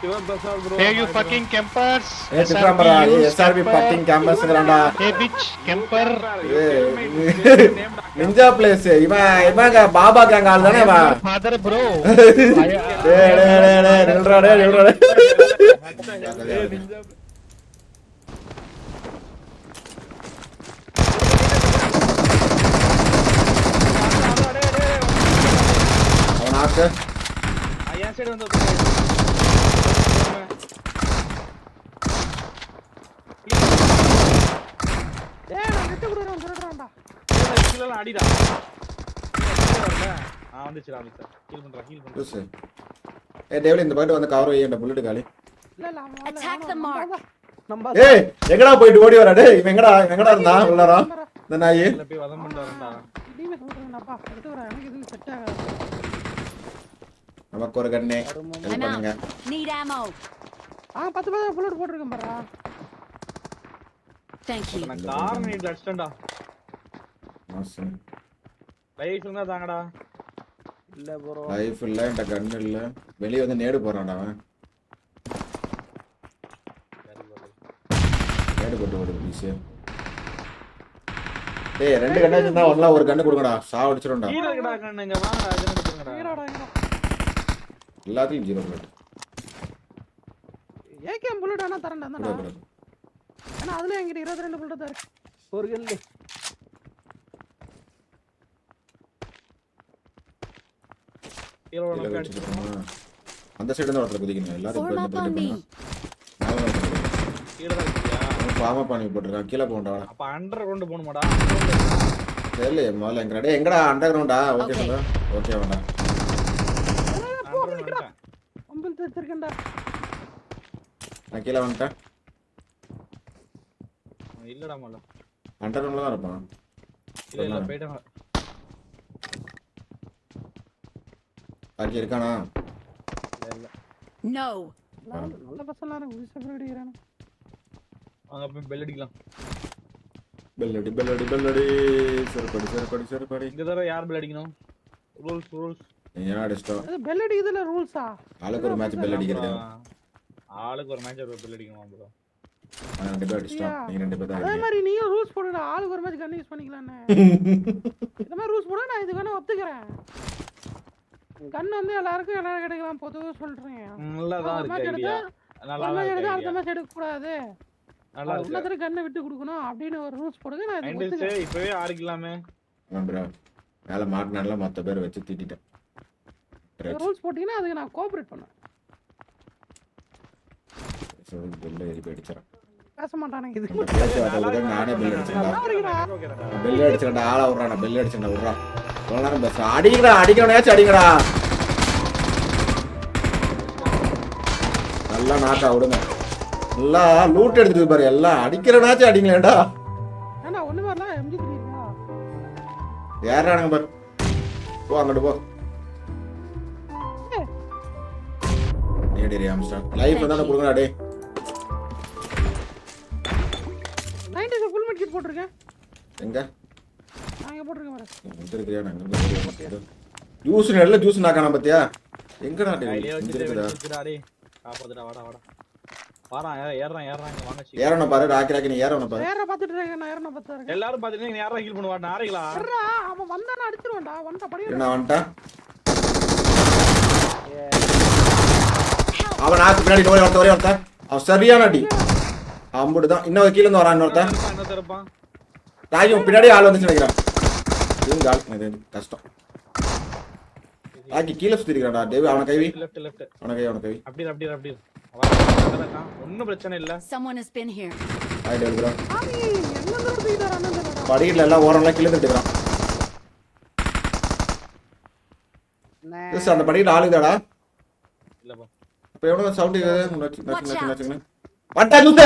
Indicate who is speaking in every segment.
Speaker 1: Sivaprasad bro.
Speaker 2: Hey, you fucking campers.
Speaker 3: A திட்டாம்பரா
Speaker 2: SRP, you
Speaker 3: SRP
Speaker 2: camper.
Speaker 3: Fucking கேம்பஸ்ங்கறான்டா
Speaker 2: Hey, bitch, camper.
Speaker 3: Ninja place இவன் இவங்க Baba gang ஆள் தானே இவன்
Speaker 2: Father, bro.
Speaker 3: டேய் டேய் டேய் டேய் நில்றா டேய் நில்றா டேய் அவன் ஆக்கு
Speaker 1: என் சைடு வந்து
Speaker 4: ஏய் நான் விட்டு கொடுறேன் சொல்றேன்டா
Speaker 1: கீழலாம் அடிடா. ஆ வந்துச்சுடா மிஸ்டர். ஹீல் பண்றா ஹீல் பண்றா.
Speaker 3: லூசு. ஏ டேவில இந்த பாட்டு வந்து கவர் வையண்ட புல்லட் காலி.
Speaker 4: இல்ல இல்ல. நம்ம
Speaker 3: ஏய் எங்கடா போயிட்டு ஓடி வரா டேய் இவன் எங்கடா இவன் எங்கடா இருந்தான்? உள்ளாரா? இந்த நாயி.
Speaker 1: இல்ல போய் வதம் பண்ணிட்டு வரேன்டா.
Speaker 4: இடிமே சொல்றேன்டாப்பா எடுத்து வரேன் எனக்கு இது செட் ஆகாது.
Speaker 3: நமக்கு ஒரு கண்ணு. பண்ணுங்க.
Speaker 5: Need ammo.
Speaker 4: ஆ பத்து பத்து புல்லட் போட்டிருக்கேன் பாரா
Speaker 5: Thank you.
Speaker 1: நான் கார் நீட்ல அடிச்சிட்டேன்டா
Speaker 3: மாசம்
Speaker 1: லைஃப் இருந்தா தாங்கடா.
Speaker 4: இல்ல ப்ரோ
Speaker 3: லைஃப் இல்ல என்கிட்ட கன் இல்ல. வெளிய வந்து நேடு போறான்டா அவன். நேடு போட்டு ஓடு ஈஸியா டேய் ரெண்டு கண்ணு வச்சிருந்தா ஒண்ணா ஒரு கண்ணு கொடுங்கடா. சாவ அடிச்சிடும்டா
Speaker 1: கீழ இருக்கடா கண்ணு இங்க. வாங்கடா இதுன்னு கொடுங்கடா
Speaker 4: ஈரோடா ஈரோ
Speaker 3: எல்லாத்தையும் ஜீரோ புல்லட்
Speaker 4: ஏகேஎம் புல்லட் வேணா தரேன்டா ஏன்னா அதுல என்கிட்ட இருபத்தி ரெண்டு புல்லட் தான் இருக்கு. ஒரு கல்லு
Speaker 3: அந்த சைடு தான் ஒருத்தர் குதிக்கணும். எல்லாரும் பாமா பானி போட்டிருக்கான் கீழே போண்டா
Speaker 1: அப்ப அண்டர் கிரவுண்ட் போகணுமாடா.
Speaker 3: தெரியல முதல்ல எங்கடா டேய் எங்கடா? அண்டர் கிரவுண்டா ஓகே நான் கீழே வந்துட்டேன்.
Speaker 1: இல்லடா மல்ல.
Speaker 3: அண்டர் கிரவுண்ட்ல தான் இருப்பான்.
Speaker 1: இல்ல இல்ல போயிட்டாங்க
Speaker 3: பாக்கி இருக்கானா?
Speaker 1: இல்ல இல்ல.
Speaker 5: No.
Speaker 4: நல்ல நல்ல பசங்க இருக்கு. விசப்படி அடிக்கிறானு
Speaker 1: அங்க போய் பெல் அடிக்கலாம்.
Speaker 3: பெல்லடி பெல்லடி பெல்லடி செருப்படி செருப்படி செருப்படி.
Speaker 1: இந்த தடவை யார் பெல் அடிக்கணும்? Rules rules.
Speaker 3: நீ ஏன் அடிச்சிட்டோம்
Speaker 4: அது பெல் அடிக்குதுல ரூல்ஸா
Speaker 3: ஆளுக்கு ஒரு மேட்ச் பெல் அடிக்கிறது.
Speaker 1: ஆளுக்கு ஒரு மேட்ச் ஒரு பெல் அடிக்கணும் ப்ரோ
Speaker 3: நான் ரெண்டு பேர் அடிச்சிட்டோம். நீங்க ரெண்டு பேர் தான்
Speaker 4: அதே. மாதிரி நீயும் ரூல்ஸ் போடுடா. ஆளுக்கு ஒரு மேட்ச் கன் யூஸ் பண்ணிக்கலாம்னு இந்த மாதிரி ரூல்ஸ் போட நான் இது வேணா ஒத்துக்கிறேன். கன் வந்து எல்லாருக்கும் எல்லாரும் கிடைக்கலாம் பொதுவாக சொல்றேன்.
Speaker 1: நல்லா தான் இருக்கு ஐடியா நல்லா தான் இருக்கு
Speaker 4: அடுத்த மேட்ச் எடுக்க கூடாது
Speaker 1: நல்லா இருக்கு.
Speaker 4: கண்ணை விட்டு கொடுக்கணும் அப்படின்னு ஒரு ரூல்ஸ் போடுங்க நான் இது ஒத்துக்கிறேன்.
Speaker 1: இப்பவே.
Speaker 3: மேல மாட்டினால மத்த பேர் வச்சு திட்டிட்டேன்.
Speaker 4: ரூல்ஸ் போட்டீங்கன்னா அதுக்கு நான் கோஆபரேட் பண்ணேன்
Speaker 3: அடிச்சிடறேன்.
Speaker 4: பேச மாட்டானுங்க
Speaker 3: நானே பெல் அடிச்சிடா
Speaker 4: இருக்குடா.
Speaker 3: பெல் அடிச்சிடா ஆளா பெல் அடிச்சிடா விட்றா. இவ்வளவு நேரம் பேசுறேன் அடிங்கடா அடிக்கணும்னாச்சும் அடிங்கடா. நல்லா நாக்கா விடுங்க. நல்லா லூட் எடுத்துட்டு பாரு எல்லாம் அடிக்கிறனாச்சும்
Speaker 4: இருக்கா?
Speaker 3: ஏறானுங்க பாரு. போ அங்கிட்டு போ. ஏடி ஆம்ஸ்டர் லைஃப் வந்து கொடுங்கடா டேய்.
Speaker 4: போட்டிருக்கேன்
Speaker 3: எங்க?
Speaker 4: நான் இங்க போட்டிருக்கேன் பாரு.
Speaker 3: எங்க இருக்கிறியா? நான் எங்க போய் மாட்டேன் ஜூஸ் நல்ல ஜூஸ் நாக்கான பாத்தியா? எங்கடா டேய்
Speaker 1: கையிலே
Speaker 3: இங்க
Speaker 1: வச்சுட்டு
Speaker 3: இருக்குதா
Speaker 1: வச்சுடா டேய் காப்பாத்துடா வாடா வாடா. வாடா ஏறான் இங்க வாங்க சீக்கிரம்.
Speaker 3: ஏறணும் பாரு ராக்கி ராக்கி நீ ஏறணும் பாரு.
Speaker 4: பார்த்துட்டு இருக்கேன் நான் பார்த்துட்டு இருக்கேன்
Speaker 1: எல்லாரும் பாத்தீங்கன்னா நீ யாரா ஹீல் பண்ணுவா? நாரைகளா
Speaker 4: வர்றா, அவன் வந்தானா அடிச்சிருவான்டா வந்தா படி
Speaker 3: என்ன வந்துட்டான் அவன் நாக்கு பின்னாடி நோய் ஒருத்த ஒரே ஒருத்தன் அவன் சரியான அடி. அம்புட்டுதான் இன்னொரு கீழ இருந்து வரான் இன்னொருத்தன். ராஜி பின்னாடி ஆள் வந்துச்சு நினைக்கிறான். இவங்க ஆள். இது கஷ்டம். ராக்கி கீழே சுத்தி இருக்கிறான்டா. தேவி அவனை கைவி
Speaker 1: லெஃப்ட் லெஃப்ட்
Speaker 3: அவனை கை அவனை கைவி
Speaker 1: அப்படி அப்படி அப்படி ஒன்னும் பிரச்சனை இல்ல.
Speaker 5: Someone has been here.
Speaker 4: தூக்கிட்டாரு அண்ணன் தெரியலடா.
Speaker 3: படிக்கல எல்லாம் ஓரம்லாம் கீழே தட்டுக்கிறான் அந்த படிக்கல ஆளுதாடா
Speaker 1: இல்லப்பா
Speaker 3: அப்ப எவ்வளவு சவுண்ட் நச்சு ஜூத்து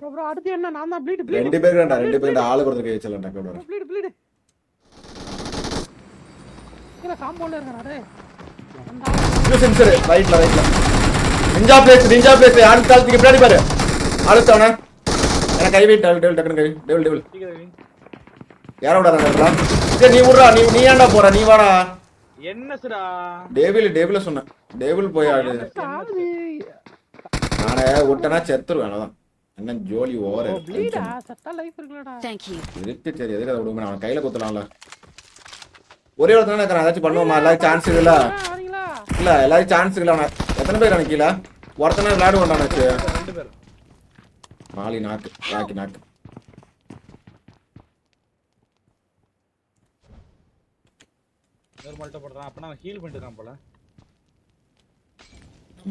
Speaker 4: bro, bro, அடுத்து என்ன? நான் தான் ப்ளீட் ப்ளீட்
Speaker 3: ரெண்டு பேர் ரெண்டு பேர் ஆளு கொடுத்து கை வச்சலண்டா கூட
Speaker 4: ப்ளீட் ப்ளீட் கீழ காம்பவுண்ட்ல இருக்கானே
Speaker 3: இன்னும் சென்சர் ரைட்ல ரைட்ல நிஞ்சா பிளேஸ் நிஞ்சா பிளேஸ் அடுத்த காலத்துக்கு பின்னாடி பாரு. அடுத்தவன எனக்கு கை வெயிட் டேபிள் டேபிள் டக்குனு கை டேபிள் டேபிள்
Speaker 1: சீக்கிரம் வை.
Speaker 3: யார விடாத நேரத்துல சரி நீ விட்றா. நீ நீ ஏன்டா போற? நீ வாடா.
Speaker 1: என்னஸ்டா
Speaker 3: டேபிள் டேபிள சொன்னேன். டேபிள் போய் ஆடு. நானே விட்டனா செத்துருவேன் அவ்வளவுதான். என்ன ஜோலி ஓவர்
Speaker 4: ப்ளீடா சத்தா லைஃப் இருக்குலடா
Speaker 5: Thank you.
Speaker 3: இருக்கு சரி எதுக்கு அதை விடுங்க அவன் கையில குத்தலாம்ல ஒரே ஒருத்தர் இருக்கிறான் ஏதாச்சும் பண்ணுவோமா? எல்லாரும் சான்ஸ் இல்ல இல்ல எல்லாரும் சான்ஸ் இல்ல அவன? எத்தனை பேர் எனக்கு கீழே ஒருத்தனை விளையாடு கொண்டாச்சு
Speaker 1: ரெண்டு பேர்.
Speaker 3: மாலி நாக்கு ராக்கி நாக்கு.
Speaker 1: இன்னொரு மல்ட்ட போடுறான். அப்ப நான் ஹீல் பண்ணிட்டு இருக்கான் போல.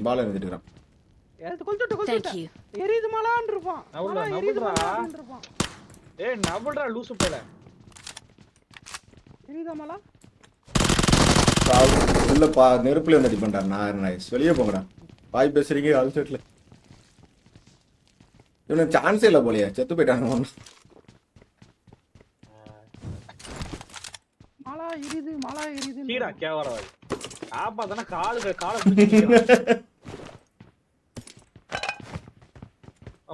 Speaker 3: பால இருந்துட்டு இருக்கான்.
Speaker 4: எடுத்து கொளுத்துட்டு
Speaker 5: Thank
Speaker 4: கொளுத்துட்டு
Speaker 5: you.
Speaker 4: எரியுது மலான்னு இருப்பான். மலான்னு இருப்பான்.
Speaker 1: ஏய் நபுல்டா லூசு போல
Speaker 4: எரியுதா மலா?
Speaker 3: சாவு. உள்ள பா நெருப்புல வந்து அடி பண்றாரு நான் நைஸ் வெளியே போங்கடா. பாய் பேசுறீங்க ஆல் செட்ல இவனுக்கு சான்ஸே இல்ல போலயே. செத்து போயிட்டாங்க
Speaker 4: எரியுது மலா எரியுது
Speaker 1: கீடா கேவரவாதி காப்பாத்தானே காலு காலை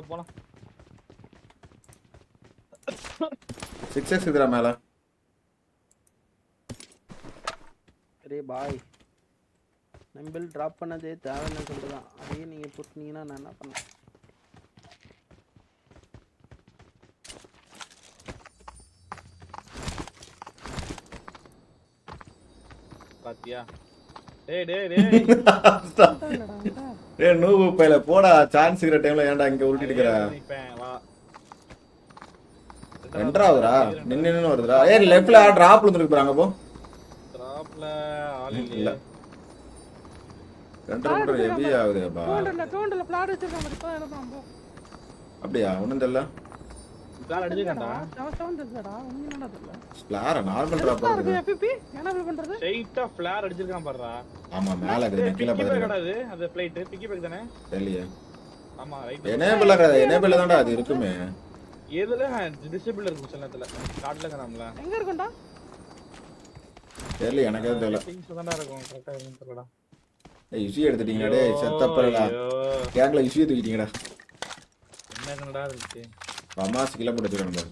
Speaker 1: போலாம்.
Speaker 3: சிக்ஸ் எக்ஸ் இதுடா மேல.
Speaker 4: அரே பாய். நம்பிள் டிராப் பண்ணதே தேவைன்னு சொல்லிட்டுதான் அதையே நீங்க புட்டினீங்கன்னா நான் என்ன பண்ணேன்
Speaker 1: பாத்தியா? டேய் டேய் டேய்.
Speaker 3: ஏ நூவு பையில போடா சான்ஸ் இருக்கிற டைம்ல ஏன்டா இங்க உருட்டிட்டு இருக்கிற? ரெண்டாவதுடா நின்னு நின்னு வருதுடா. ஏ லெஃப்ட்ல டிராப்ல வந்துருக்கு பாருங்க போ.
Speaker 1: டிராப்ல ஆள்
Speaker 3: இல்ல. ரெண்டரை மீட்டர் ஹெவி ஆகுதுப்பா
Speaker 4: டோண்டல்ல டோண்டல்ல பிளாட் போ.
Speaker 3: அப்படியா? ஒண்ணும் தெரியல.
Speaker 4: உண்மை தெரியல
Speaker 3: ஸ்பிளார நார்மல் டிராப்
Speaker 4: எதுக்குடா இருக்கு?
Speaker 3: இருக்கு
Speaker 4: எஃபிபி என்ன இப்படி பண்றது?
Speaker 1: ஸ்ட்ரைட்டா ஃபிளார் அடிச்சிருக்கான் பாருடா.
Speaker 3: ஆமா மேல இருக்குது
Speaker 1: பிக்கி
Speaker 3: கீழே பாத்துக்கிறேன்
Speaker 1: அது பிளைட் பிக்கி பேக் தானே?
Speaker 3: தெரியலையே.
Speaker 1: ஆமா ரைட்
Speaker 3: எனேபிள் ஆகாது எனேபிள் தான்டா அது இருக்குமே.
Speaker 1: எதுல? டிசேபிள் இருக்கும் சில நேரத்துல.
Speaker 4: எங்க இருக்கும்டா?
Speaker 3: தெரியல எனக்கு எதுவும் தெரியல.
Speaker 1: திங்ஸ் தான்டா இருக்கும் கரெக்டா இருக்கும் தெரியலடா.
Speaker 3: ஏய் இஷ்யூ எடுத்துட்டீங்கடா டேய் செத்தப்பறடா
Speaker 1: ஐயோ,
Speaker 3: கேங்ல இஷ்யூ தூக்கிட்டீங்கடா.
Speaker 1: என்ன என்னடா இருக்கு
Speaker 3: அம்மாஸ் கிலோ போட்டு வச்சுக்கணும் பாரு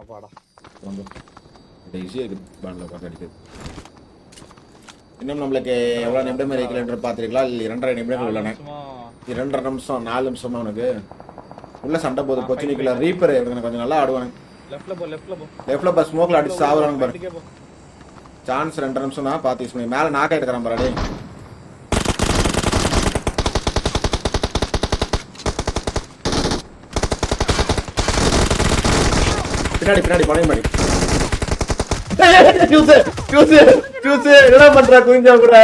Speaker 1: அப்பாடா.
Speaker 3: வந்து இந்த இஷ்யூ இருக்கு பாண்டில் உட்காந்து அடிக்குது இன்னும் நம்மளுக்கு எவ்வளவு நிமிடம் இருக்கிற என்று பார்த்திருக்கலாம் இல்லை இரண்டரை நிமிடங்கள் உள்ளன. இரண்டரை நிமிஷம் நாலு நிமிஷமா உனக்கு? உள்ள சண்டை போகுது கொச்சினிக்குள்ள ரீப்பர் இவனுக்கு கொஞ்சம் நல்லா ஆடுவானுங்க
Speaker 1: லெஃப்ட்ல போ
Speaker 3: பஸ் ஸ்மோக்ல அடிச்சு சாவுறாங்க பாரு. சான்ஸ் ரெண்டு நிமிஷம் தான் பார்த்து யூஸ் பண்ணி மேல நாக்க எடுக்கிறான் பாரு பின்னாடி பின்னாடி பழைய மாதிரி என்னடா பண்ற குஞ்சா கூட?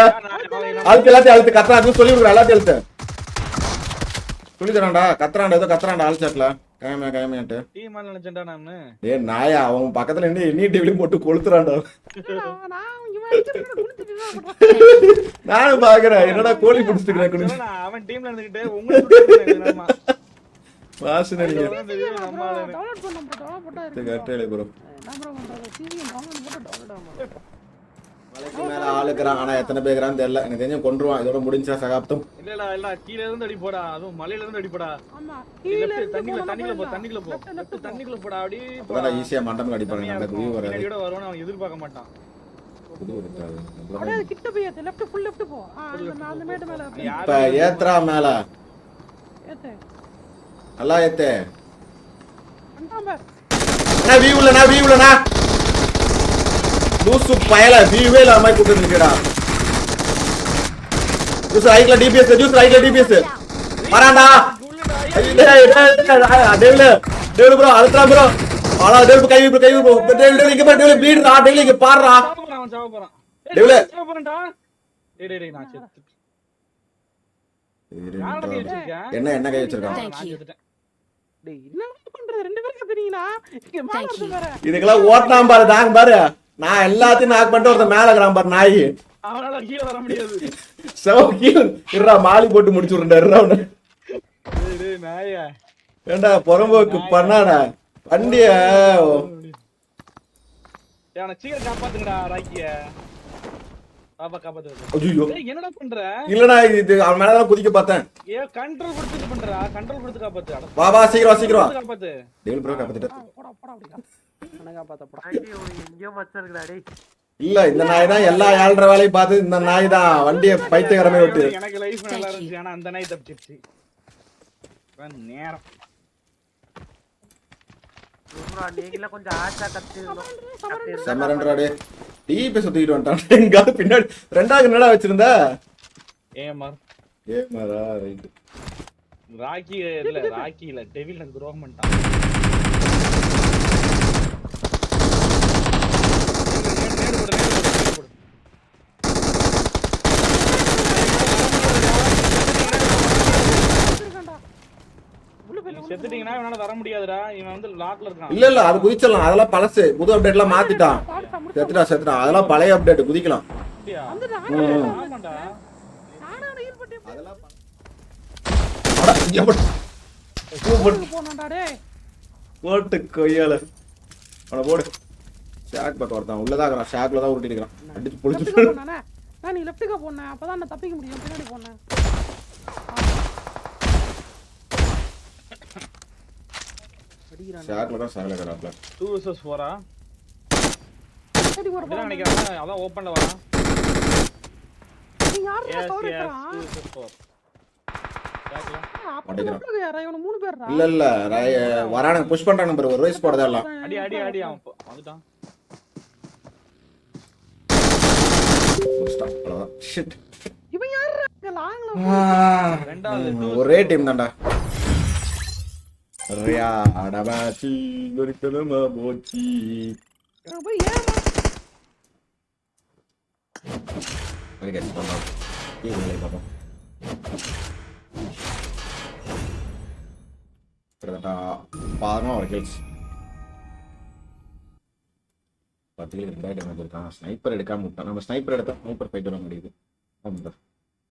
Speaker 3: அதுக்கு எல்லாத்தையும் அழுத்து கத்துறா அதுவும் சொல்லி கொடுக்குற எல்லாத்தையும் அழுத்து. சொல்லி தரான்டா கத்துறான்டா ஏதோ கத்துறான்டா ஆள்சாட்ல கயமே கயமேன்ட்டு
Speaker 1: டீம் நினைச்சேன்டா நானு.
Speaker 3: ஏ நாயா அவன் பக்கத்துல நின்று எண்ணி டிவிலையும் போட்டு கொளுத்துறான்டா.
Speaker 4: என்ன?
Speaker 3: நானும் பாக்குறேன் என்னடா கோழி பிடிச்சிட்டு
Speaker 1: அவன் டீம்ல இருந்துகிட்டு உங்களுக்கு
Speaker 3: வாசனை நீங்க
Speaker 4: பண்ண போட்டா இருக்கு
Speaker 3: ப்ரோ.
Speaker 4: பண்றது? போட்டு ஆகும்.
Speaker 3: மலைக்கு மேல ஆளுக்குறான். ஆனா எத்தனை பேருக்குறான்னு தெரியல. எனக்கு தெரிஞ்சு கொண்டுருவான் இதோட முடிஞ்சா சகாப்தம்.
Speaker 1: இல்லடா இல்ல கீழ இருந்து அடி போடா. அதுவும் மலையில இருந்து அடி போடா.
Speaker 4: ஆமா, கீழ
Speaker 1: தண்ணிக்குள்ள போ. தண்ணிக்குள்ள போ. தண்ணிக்குள்ள போடா. அப்படி
Speaker 3: ஈஸியா மண்டம் அடிப்பாங்க நல்ல வியூ வராது.
Speaker 1: அவன் எதிர்பார்க்க மாட்டான்.
Speaker 4: கிட்ட போய் போ. அந்த மேல.
Speaker 1: நீ யாரு
Speaker 3: இப்ப ஏத்துறா மேல.
Speaker 4: ஏத்து.
Speaker 3: நல்லா ஏத்து. அண்ணா வியூ இல்லண்ணா வியூ இல்லண்ணா லூசு பயல வியூவே இல்லாம கூட்டு இருக்கடா ஜூஸ் ரைட்ல டிபிஎஸ் ஜூஸ் ரைட்ல டிபிஎஸ் வரான்டா டேவில டேவில ப்ரோ அழுத்துறா ப்ரோ ஆனா டேவில கை ப்ரோ கை ப்ரோ டேவில டேவில இங்க பாரு டேவில பீடுடா டேவில இங்க பாருடா
Speaker 1: சாவ போறான் அவன் சாவ போறான் ஏய்,
Speaker 3: டேவில.
Speaker 1: சாவ போறான்டா டேய் டேய் டேய் நான் செத்து யாரடா கை வச்சிருக்கேன்
Speaker 3: என்ன என்ன கை வச்சிருக்கான் இதுக்கெல்லாம் ஓட்டினான் பாரு தாங்க பாரு. நான் எல்லாத்தையும் நாக் பண்ணிட்டு ஒருத்தன் மேல இருக்கிறான் பாரு நாய்
Speaker 1: அவனால கீழ வர முடியாது.
Speaker 3: செவக்கீழ் இருடா மாலி போட்டு முடிச்சு விடுறா இருடா அவனை.
Speaker 1: டேய் நாயா.
Speaker 3: ஏண்டா புறம்போக்கு பண்ணாடா? வண்டிய
Speaker 1: டேய் அவனை சீக்கிரம் காப்பாத்துங்கடா ராக்கிய பாப்பா காப்பாத்து
Speaker 3: ஐயோ
Speaker 1: டேய் என்னடா பண்ற?
Speaker 3: இல்லடா இது அவன் மேலதான் குதிக்க பார்த்தேன்.
Speaker 1: ஏ கண்ட்ரோல் கொடுத்து பண்றா? கண்ட்ரோல் கொடுத்து காப்பாத்து.
Speaker 3: வா வா சீக்கிரம் வா, சீக்கிரம் வா.
Speaker 1: கொடுத்து காப்பாத்து.
Speaker 3: டேபிள் ப்ரோ காப்பாத்திட்டு.
Speaker 4: ஆ, போடா, போடா அப்படியா. எனக்கு காப்பாத்த போடா.
Speaker 6: எங்கேயோ மச்சம் இருக்குடா டேய்.
Speaker 3: இல்ல இந்த நாய் தான் எல்லா ஏழ்ற வேலையும் பார்த்து இந்த நாய் தான் வண்டியை பைத்தியகரமே விட்டு
Speaker 1: எனக்கு லைஃப் நல்லா இருந்துச்சு. ஆனா அந்த நாய் தப்பிச்சிருச்சு. நேரம்.
Speaker 5: ப்ரோ நீங்களே கொஞ்சம் ஆச்சா கத்திருந்தோம் கத்திருந்தோம்.
Speaker 3: செம்மரன்றாடே டிபி சுத்திக்கிட்டு வந்துட்டான் எங்காவது பின்னாடி ரெண்டாவது என்னடா வச்சிருந்த?
Speaker 1: ஏமார்
Speaker 3: ஏ மாரா ரைட்
Speaker 1: ராக்கி இல்ல ராக்கி இல்ல டெவில் துரோகம் பண்ணிட்டான் நேடு, நேடு, நேடு போடு, நேடு போடு, நேடு போடு.
Speaker 4: வச்சிருக்கேன்டா. உள்ள போய்
Speaker 1: நீ செத்துட்டீங்கன்னா இவனால வர முடியாதுடா இவன் வந்து லாக்ல இருக்கான்.
Speaker 3: இல்ல இல்ல அது குதிச்சிடலாம். அதெல்லாம் பழசு. புது அப்டேட்லாம் மாத்திட்டான் செத்துட்டான் அதெல்லாம் பழைய அப்டேட் குதிக்கலாம். போட்டு கொய்யால. போடு. ஷாக் பக்கம் ஒருத்தான் உள்ளதான் இருக்கிறான். ஷாக்ல தான் உருட்டி இருக்கிறான். அடிச்சு
Speaker 4: லெஃப்ட்டுக்கா
Speaker 3: பொழிச்சு
Speaker 4: போனானே? நான் நீ லெஃப்ட்டுக்கா போனேன் அப்பதான் நான் தப்பிக்க முடியும். பின்னாடி போனேன். அடிக்கிறான்.
Speaker 3: ஷாக்ல தான் சாகல
Speaker 4: அடி போட.
Speaker 1: நினைக்கிறேன் அதான் ஓப்பன்ல வரான்.
Speaker 4: நீ யாரா? இவனு மூணு பேர்டா.
Speaker 3: இல்ல இல்ல. ரை- வரானுங்க புஷ் நம்பர் ஒரு ரைஸ் போடுறதா எல்லாம்.
Speaker 1: அடி அடி அடி அவன் வந்துட்டான்.
Speaker 3: ஒரே டீம் தான்டா. Riadabaci, gorita nama
Speaker 4: boci. Apa ya?
Speaker 3: Oke guys, mau, Ini mulai apa? Ternyata parno kills. പത്ത് കിലോ ഉണ്ടായിട്ട് നമുക്ക് എടുക്കാം സ്നൈപ്പർ എടുക്കാൻ മുട്ട നമ്മൾ സ്നൈപ്പർ എടുത്താൽ മൂപ്പർ ഫൈറ്റ് വരാൻ വേണ്ടിയിട്ട് എന്താ